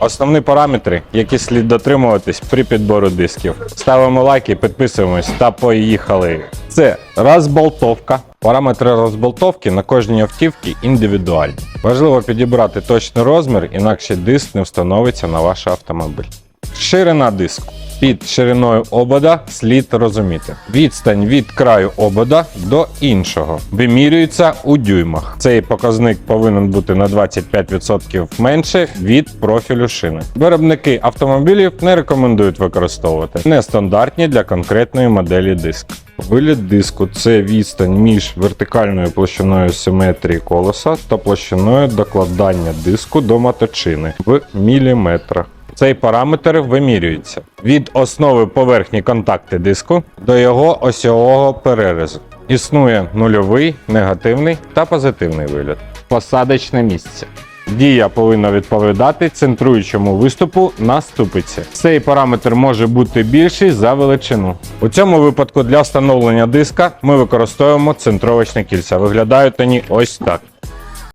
Основні параметри, які слід дотримуватись при підбору дисків. Ставимо лайки, підписуємось та поїхали. Це розболтовка. Параметри розболтовки на кожній автівці індивідуальні. Важливо підібрати точний розмір, інакше диск не встановиться на ваш автомобіль. Ширина диску. Під шириною обода слід розуміти. Відстань від краю обода до іншого вимірюється у дюймах. Цей показник повинен бути на 25% менше від профілю шини. Виробники автомобілів не рекомендують використовувати нестандартні для конкретної моделі диск. Виліт диску це відстань між вертикальною площиною симетрії колеса та площиною докладання диску до моточини в міліметрах. Цей параметр вимірюється від основи поверхні контакти диску до його осьового перерізу. Існує нульовий, негативний та позитивний виліт. Посадочне місце. Дія повинна відповідати центруючому виступу на ступиці. Цей параметр може бути більший за величину. У цьому випадку для встановлення диска ми використовуємо центровочні кільця. Виглядають вони ось так.